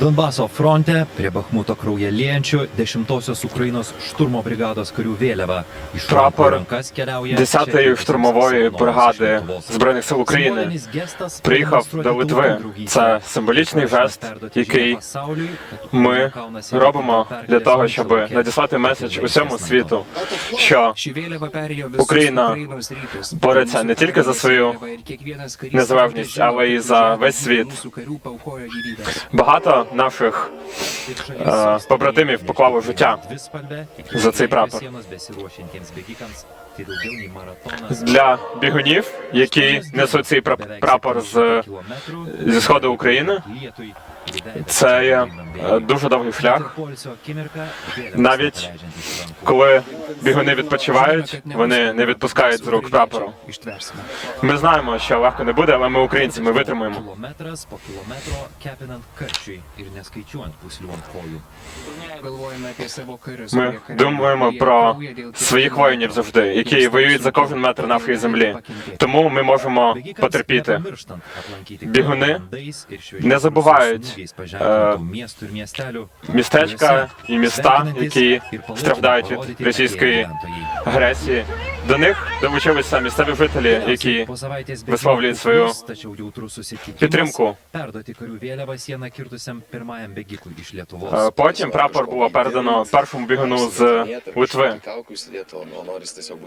Donbaso fronte prie Bachmuto kraują liejančių 10-osios Ukrainos šturmo brigados karių vėliava. Iš Прапор rankas keliauja 10-ї штурмової бригади Збройних сил України приїхав до Литви. Це символічний жест, який ми робимо для того, щоб надіслати меседж усьому світу, що Україна бореться не тільки за свою незалежність, але й за весь світ. Багато наших е, побратимів поклало життя за цей прапор. для бігунів, які несуть цей прап- прапор з зі сходу України. Це е, дуже довгий шлях. Навіть Коли бігуни відпочивають, вони не відпускають з рук прапору. Ми знаємо, що легко не буде, але ми українці, ми kojų. Ми думаємо про своїх воїнів завжди, які воюють за кожен метр нашої землі. Тому ми можемо потерпіти. Бігуни не забувають містечка і міста, які страждають від російської агресії. До них долучилися місцеві жителі, які висловлюють свою підтримку. Е. Потім прапор було передано першому бігуну з Литви.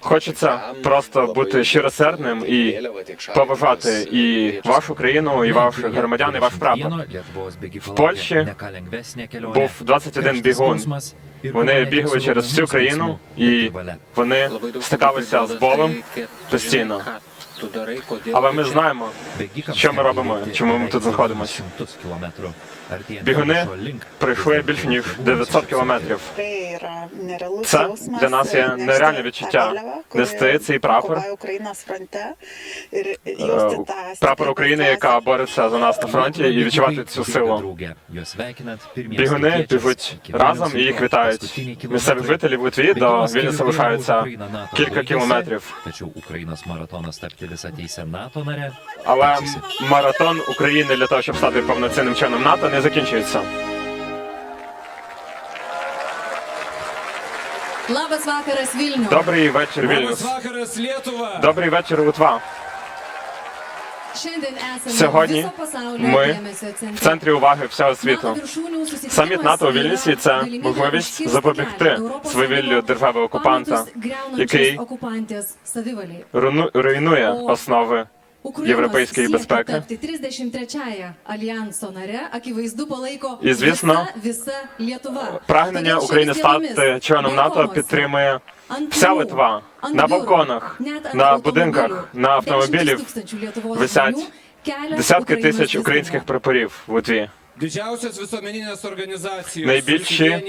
Хочеться просто бути щиросердним і поважати і вашу країну, і ваших громадян, і ваш прапор. В Польщі Був 21 бігун. Вони бігли через всю країну і вони стикалися з болем постійно. Але ми знаємо, що ми робимо, чому ми тут знаходимося. Бігуни пройшли більше ніж 900 кілометрів. Це для нас є нереальне відчуття нести цей прапор. Е, Прапор України, яка бореться за нас на фронті, і відчувати цю силу. Бігуни біжуть разом і їх вітають. Місцеві жителі в Литві до Вільнюса лишаються кілька кілометрів. Але маратон України для того, щоб стати повноцінним членом НАТО, не закінчується. Labas vakaras Vilnius. Добрий вечір, Вільнюс. Добрий вечір, Литва. Сьогодні ми. В центрі уваги всього світу. Саміт НАТО у Вільнюсі це можливість запобігти свавіллю держави окупанта, який руйнує основи європейської безпеки. tapti 33-я альянсо наре, akivaizdu palaiko І, звісно, Прагнення України стати членом НАТО підтримує вся Литва. На балконах, на будинках, на автомобілів висять десятки тисяч українських прапорів в Литві. Didžiausios visuomeninės organizacijos Найбільші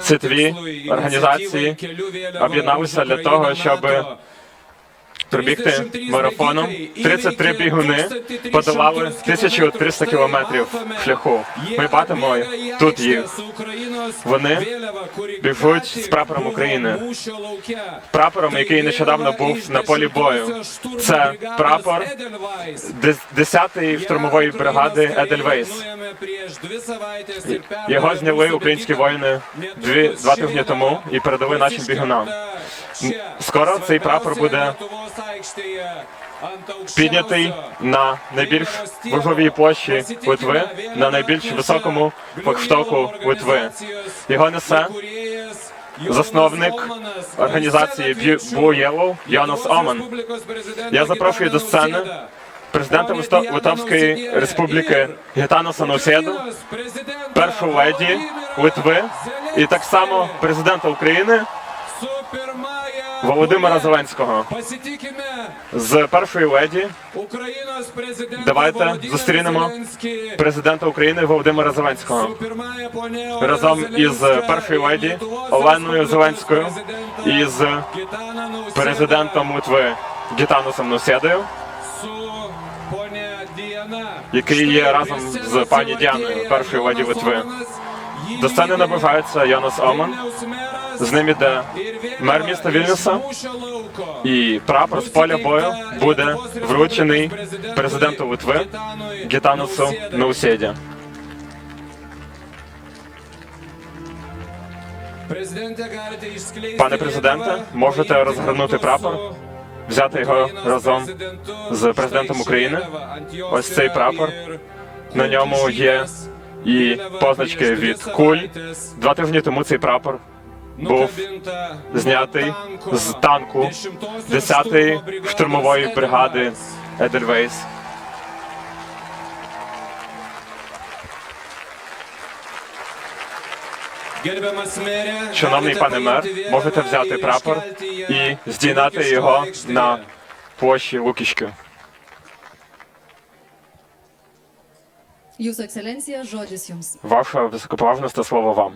світові організації об'єдналися для того, щоб. Пробігти марафоном. бігуни, 33 бігуни 1300 подолали 1300 кілометрів шляху. Ми бачимо тут їх. Вони біжуть з прапором України. Прапором, який нещодавно був на полі бою. Це прапор дес- 10-ї штурмової бригади Едельвейс. Його зняли українські воїни дві два тижні тому і передали нашим бігунам. Скоро цей прапор буде піднятий на найбільш важливій площі Литви, на найбільш високому флагштоку Литви. Його несе засновник організації Blue Yellow Янус Оман. Я запрошую до сцени президента Литовської республіки Гітанаса Наусєду, першу леді Литви і так само президента України Володимира Зеленського. З першої леді Давайте зустрінемо президента України Володимира Зеленського. Разом із першою леді Оленою Зеленською і з президентом Литви Гітанусом ponia який є разом з пані Діаною, першою леді Литви. До сцени наближається Янус Оман з ним іде мер міста Вільнюса і прапор з поля бою буде вручений президенту Литви Гітанусу Науседі. Пане президенте, можете розгорнути прапор, взяти його разом з президентом України. Ось цей прапор. На ньому є і позначки від куль. Два тижні тому цей прапор був знятий з танку 10-ї 10-ї штурмової бригади. Едельвейс. Шановний пане мер, можете взяти прапор і здійнати його на площі Лукішки. Jūsų ekscelencija, žodis jums. Ваша високоповажність слово вам.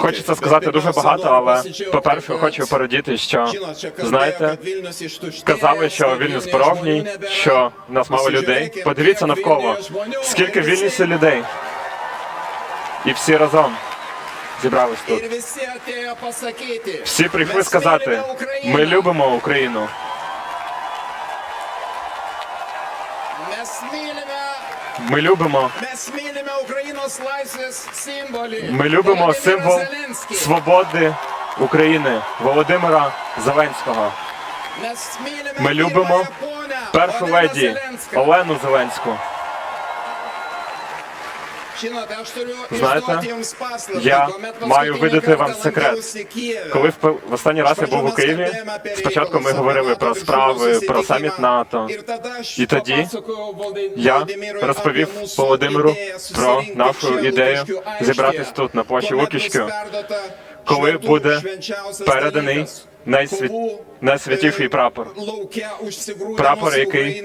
Хочеться сказати дуже багато, але по-перше, хочу порадіти, що знаєте, казали, що Вільнюс порожній, що в нас мало людей. Подивіться навколо, скільки в Вільнюсі людей. І всі разом зібрались тут. Всі прийшли сказати: ми любимо Україну. Ми любимо, ми любимо символ свободи України Володимира Зеленського. Ми любимо Першу леді. Олену Зеленську. Знаєте, я маю видати вам секрет. Коли в останній раз я був у Києві, спочатку ми говорили про справи, про саміт НАТО. І тоді Я розповів Володимиру про нашу ідею зібратись тут, на площі perduota коли буде переданий Kovų, найсвятіший е, прапор. Прапор, який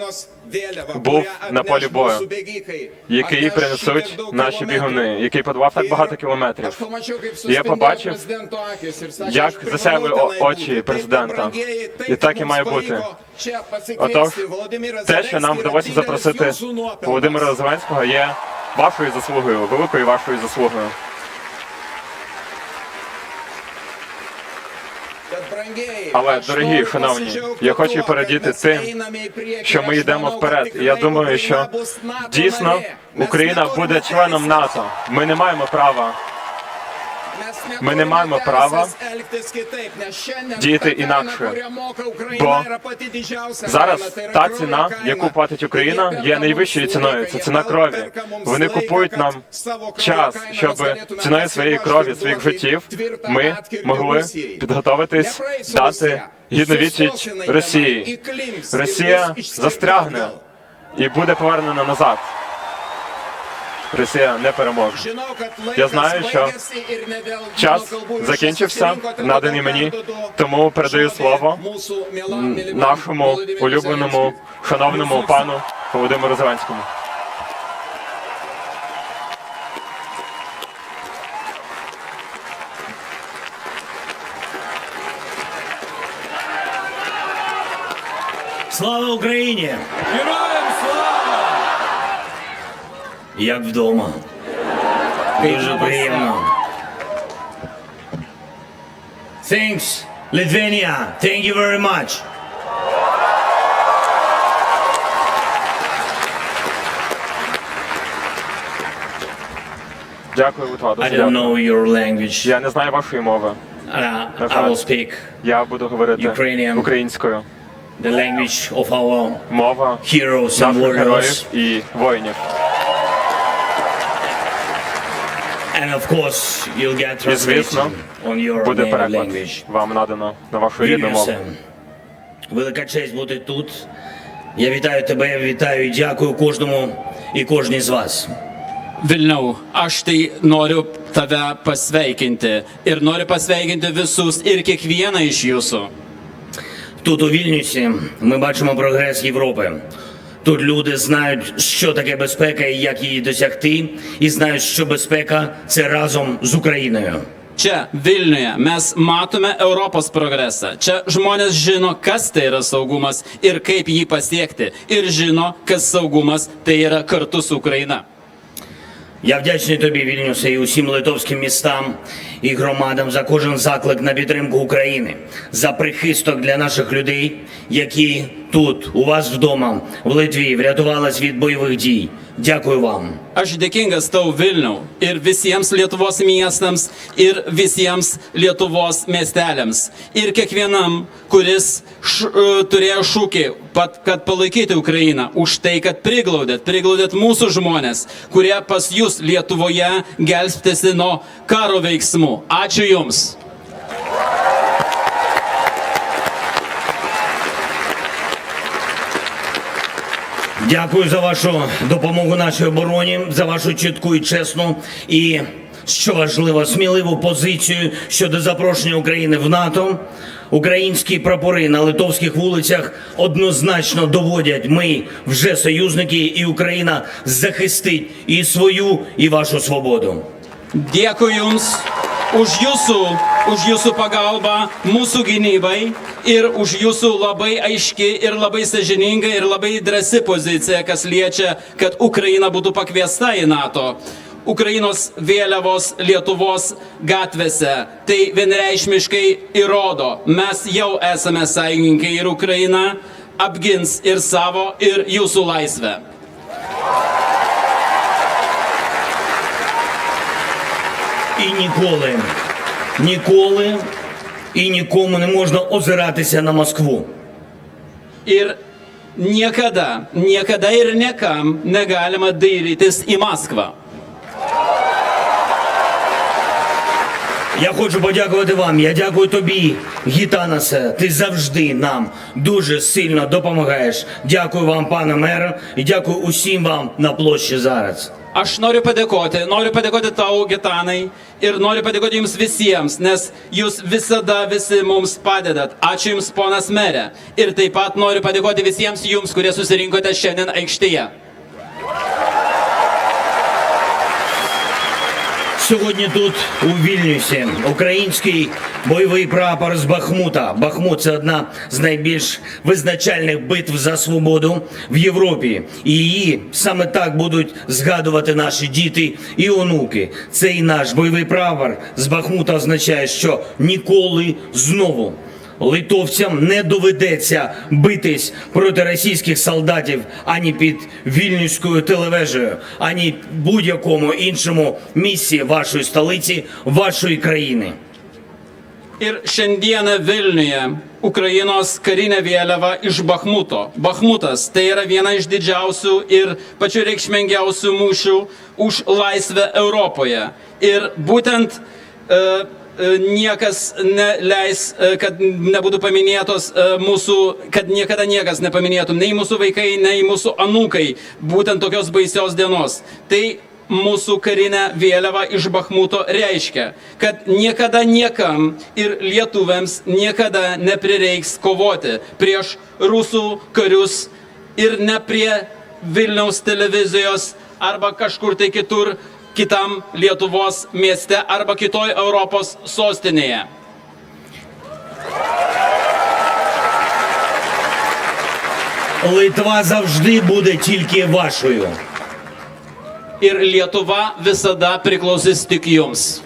був на полі бою, який принесуть наші бігуни, який подолав так багато кілометрів. Я побачив, як «Aš засяяли очі президента. І так і має бути. Отож, те, що нам вдалося запросити. Володимира Зеленського, є вашою заслугою, великою вашою заслугою. Bet, brangieji, Але, дорогі, шановні, я хочу передіти тим, що ми йдемо вперед. І я думаю, що дійсно Україна буде членом НАТО. Ми не маємо права Ми не маємо права діяти інакше. Бо зараз та ціна, яку платить Україна, є найвищою ціною. Це ціна крові. Вони купують нам час, щоб ціною своєї крові, своїх життів, ми могли підготовитись дати гідну відсіч Росії. Росія застрягне і буде повернена назад. Росія не переможе. Я знаю, що Час закінчився, наданий мені, тому передаю слово нашому улюбленому, шановному пану Володимиру Зеленському. Слава Україні! Героям! Як вдома. Дуже приємно. Thanks, Lithuania. Thank you very much. Дякую, Литва. I don't дякую. know your language. Я не знаю вашої мови. Uh, I will speak Я буду говорити Ukrainian. українською. the language of our Мова heroes and наших warriors. героїв і воїнів. And of course, you'll get І, звісно, translation on your Буде переклад. language. Вам надано на вашу рідну мову. Велика честь бути тут. Я вітаю тебе, я вітаю і дякую кожному і кожній з вас. Vilniau, aš tai noriu tave pasveikinti ir noriu pasveikinti visus ir kiekvieną iš jūsų. Тут у Вільнюсі ми бачимо прогрес Європи. Тут люди знають, що таке безпека і як її досягти, і знають, що безпека це разом з Україною. Čia, Vilniuje, mes matome Europos progresą. Čia žmonės žino, kas tai yra saugumas ir kaip jį pasiekti. Ir žino, kas saugumas tai yra kartu su Ukraina. Я вдячний тобі, Вільнюсе, і усім литовським містам і громадам за кожен заклик на підтримку України, за прихисток для наших людей, які тут, у вас вдома, в Литві, врятувались від бойових дій. Дякую вам. Aš dėkingas tau Vilniau ir visiems Lietuvos miestams ir visiems Lietuvos miesteliams ir kiekvienam, kuris š, e, turėjo šūkį, pat, kad palaikyti Ukrainą, už tai, kad priglaudėt, priglaudėt mūsų žmonės, kurie pas jūs Lietuvoje gelbstėsi nuo karo veiksmų. Ačiū Jums. Дякую за вашу допомогу нашій обороні, за вашу чітку і чесну і, що важливо, сміливу позицію щодо запрошення України в НАТО. Українські прапори на литовських вулицях однозначно доводять, ми вже союзники, і Україна захистить і свою, і вашу свободу. Jums už Jūsų, už Jūsų pagalbą mūsų gynybai ir už Jūsų labai aiški ir labai sažininga ir labai drąsi pozicija, kas liečia, kad Ukraina būtų pakviesta į NATO. Ukrainos vėliavos Lietuvos gatvėse. Tai vienreišmiškai įrodo, mes jau esame sąjungininkai ir Ukraina apgins ir savo, ir jūsų laisvę. І ніколи, ніколи і нікому не можна озиратися на Москву. Ir niekada, niekada ir niekam negalima dairytis į Maskvą. Я хочу подякувати вам. Я дякую тобі, Гітанасе. Ти завжди нам дуже сильно допомагаєш. Дякую вам, пане мере, і дякую усім вам на площі зараз. Aš noriu padėkoti, noriu padėkoti tau, Gitanai, ir noriu padėkoti jums visiems, nes jūs visada visi mums padedat. Ačiū jums, ponas merė. Ir taip pat noriu padėkoti visiems jums, kurie susirinkote šiandien aikštėje. Сьогодні тут, у Вільнюсі, український бойовий прапор з Бахмута. Бахмут це одна з найбільш визначальних битв за свободу в Європі. І її саме так будуть згадувати наші діти і онуки. Цей наш бойовий прапор з Бахмута означає, що ніколи знову. Литовцям не доведеться битись проти російських солдатів ані під вільнюською телевежею, ані будь-якому іншому місці вашої столиці, вашої країни. Ir šiandieną Vilniuje Ukrainos karinė vėliava iš Bahmuto. Bahmutas tai yra viena iš didžiausių ir pačių reikšmingiausių mūšių už laisvę Europoje. Ir būtent e, e, niekas neleis, e, kad nebūtų paminėtos e, mūsų, kad niekada niekas nepaminėtų, nei mūsų vaikai, nei mūsų anūkai, būtent tokios baisios dienos. Tai mūsų karinę vėliavą iš Bahmuto reiškia, kad niekada niekam ir lietuviams niekada neprireiks kovoti prieš rusų karius ir ne prie Vilniaus televizijos arba kažkur tai kitur kitam Lietuvos mieste arba kitoj Europos sostinėje. Литва завжди буде тільки вашою. Ir Lietuva visada priklausys tik jums.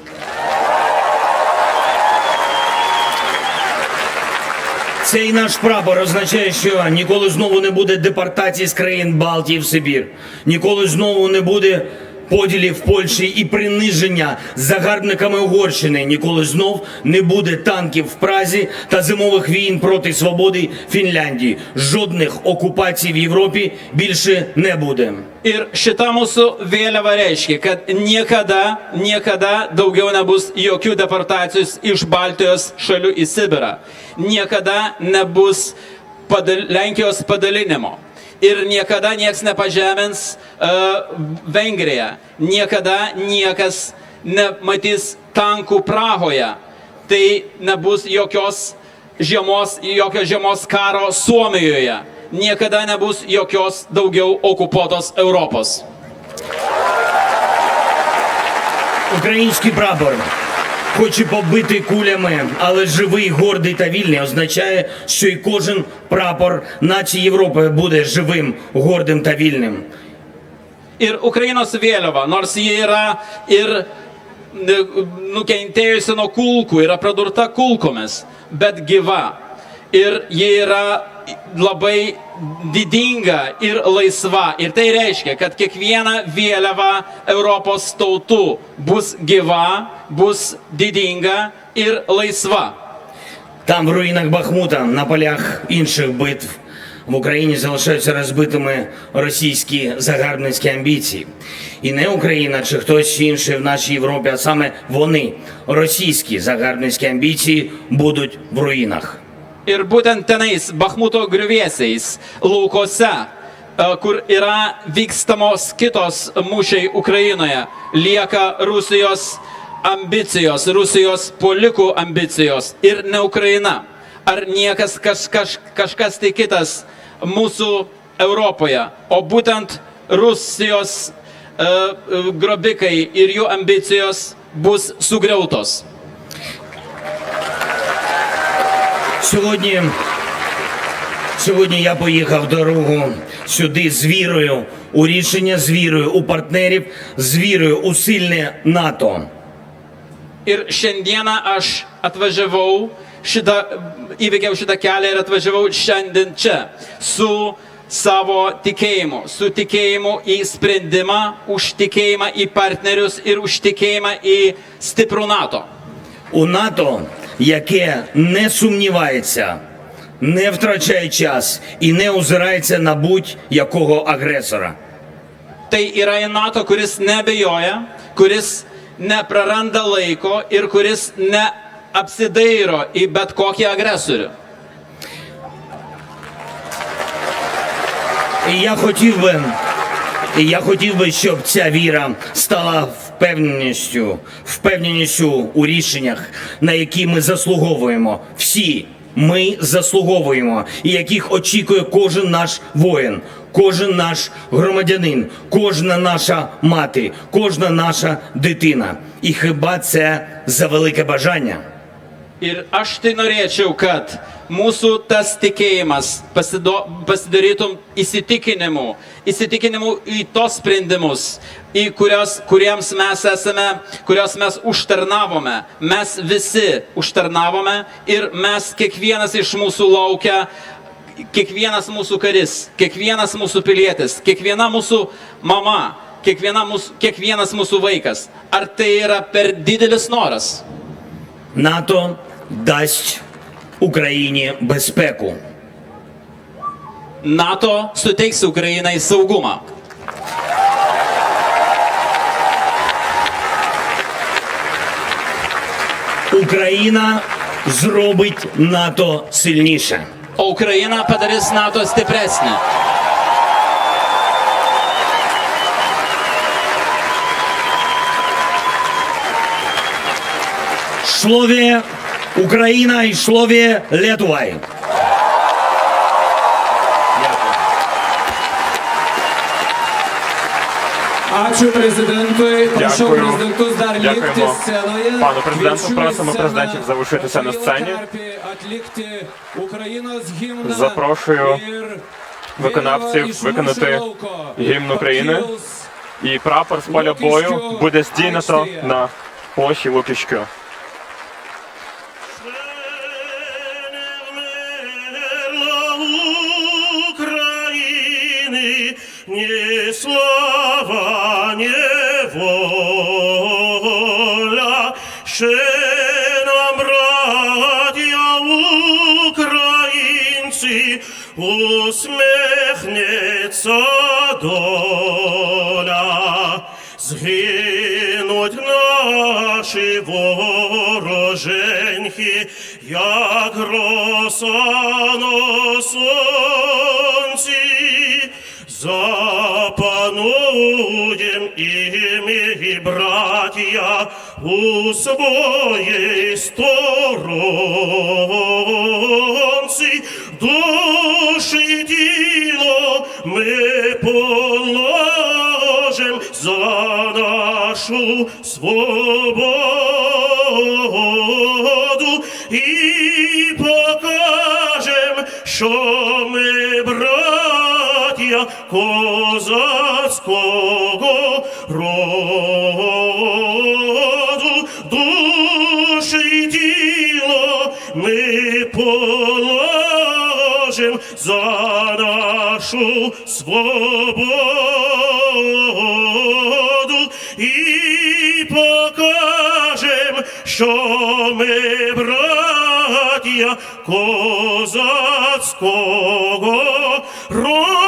Цей наш прапор означає, що ніколи знову не буде депортації з країн Балтії в Сибір, ніколи знову не буде поділів Польщі і приниження загарбниками Угорщини. Ніколи знов не буде танків в Празі та зимових війн проти свободи Фінляндії. Жодних окупацій в Європі більше не буде. Ir šita mūsų vėliava reiškia, kad niekada, niekada daugiau nebus jokių deportacijos iš Baltijos šalių į Sibirą. Niekada nebus padal Lenkijos padalinimo. ir niekada nieks nepažemins e, uh, Vengriją, niekada niekas nematys tankų Prahoje, tai nebus jokios žiemos, jokio žiemos karo Suomijoje, niekada nebus jokios daugiau okupuotos Europos. Ukraiński brabor. Хоч і побитий кулями, але живий, гордий та вільний, означає, що і кожен прапор нації Європи буде живим, гордим та вільним. Ir Ukrainos vėliava, nors ji yra ir ne- nukentėjusi nuo kulkų, yra pradurta kulkomis, bet gyva. Ir ji yra labai didinga ir laisva. Ir tai reiškia, kad kiekviena vėliava Europos tautų bus gyva, bus didinga ir laisva. Там, в руїнах Бахмута, на полях інших битв в Україні залишаються розбитими російські загарбницькі амбіції. І не Україна чи хтось інший в нашій Європі, а саме вони, російські загарбницькі амбіції, будуть в руїнах. Ir būtent tenais, Bahmuto griuvėsiais, laukose, e, kur yra vykstamos kitos mūšiai Ukrainoje, lieka Rusijos ambicijos, Rusijos polikų ambicijos ir ne Ukraina. Ar niekas kaž, kaž, kažkas tai kitas mūsų Europoje, o būtent Rusijos e, grobikai ir jų ambicijos bus sugriautos. Сьогодні, сьогодні я поїхав дорогу сюди з вірою у рішення, з вірою у партнерів, з вірою у сильне НАТО. Ir šiandieną aš atvažiavau šitą, įveikiau šitą kelią ir atvažiavau šiandien čia su savo tikėjimu, su tikėjimu į sprendimą, už tikėjimą į partnerius ir už tikėjimą į stiprų NATO. У НАТО, яке не сумнівається, не втрачає час і не озирається на будь-якого агресора. Tai yra į NATO, kuris nebejoja, kuris nepraranda laiko ir kuris neapsidairo į bet kokį agresorių. І я хотів би, і я хотів би, щоб ця віра стала впевненістю, впевненістю у рішеннях, на які ми заслуговуємо. Всі ми заслуговуємо, і яких очікує кожен наш воїн, кожен наш громадянин, кожна наша мати, кожна наша дитина. І хіба це за велике бажання? Ir aš tai norėčiau, kad mūsų tas tikėjimas pasido, pasidarytum įsitikinimu, įsitikinimu į tos sprendimus, į kurios, kuriems mes esame, kurios mes užtarnavome. Mes visi užtarnavome ir mes kiekvienas iš mūsų laukia kiekvienas mūsų karis, kiekvienas mūsų pilietis, kiekviena mūsų mama, kiekviena mūsų, kiekvienas mūsų vaikas. Ar tai yra per didelis noras? NATO дасть Україні безпеку. NATO suteiks Ukrainai saugumą. Україна зробить НАТО сильніше. O Ukraina padarys NATO stipresnį. Україна і шлові Летувай. Ačiū. Prašau Дякую. prezidentus dar likti пану президенту. Просимо президентів залишитися на сцені. Запрошую виконавців виконати гімн України. І прапор з поля бою буде здійнято на площі Лукічки. Усміхнеться доля. Згинуть наші вороженьки, як роса на сонці, запануєм і ми, братія, у своїй сторонці, душі і тіло ми положим за нашу свободу і покажем, що ми братія козацького роду, душі й тіло ми положим за нашу свободу і покажем, що ми братія козацького роду.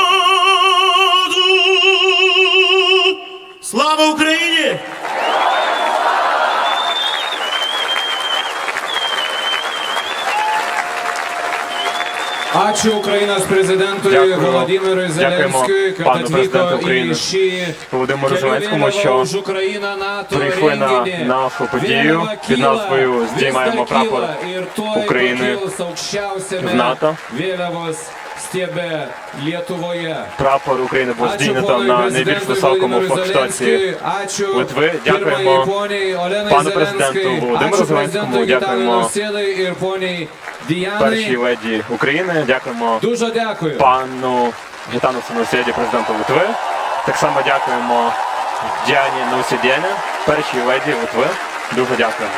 Дякуємо Зеленський, kad пану президенту atvyko į України šį Володимиру Зеленському, що прийшли на нашу подію під назвою «Здіймаємо прапор України в НАТО». Прапор України був здійнято на найбільш високому флагштоці Литви. Дякуємо пану президенту Володимиру Зеленському, дякуємо Nausėdai першій леді України. Дякуємо Дуже дякую. пану Гітану Синусєді, президенту Литви. Так само дякуємо Діані Наусідєні, першій леді Литви. Дуже дякуємо.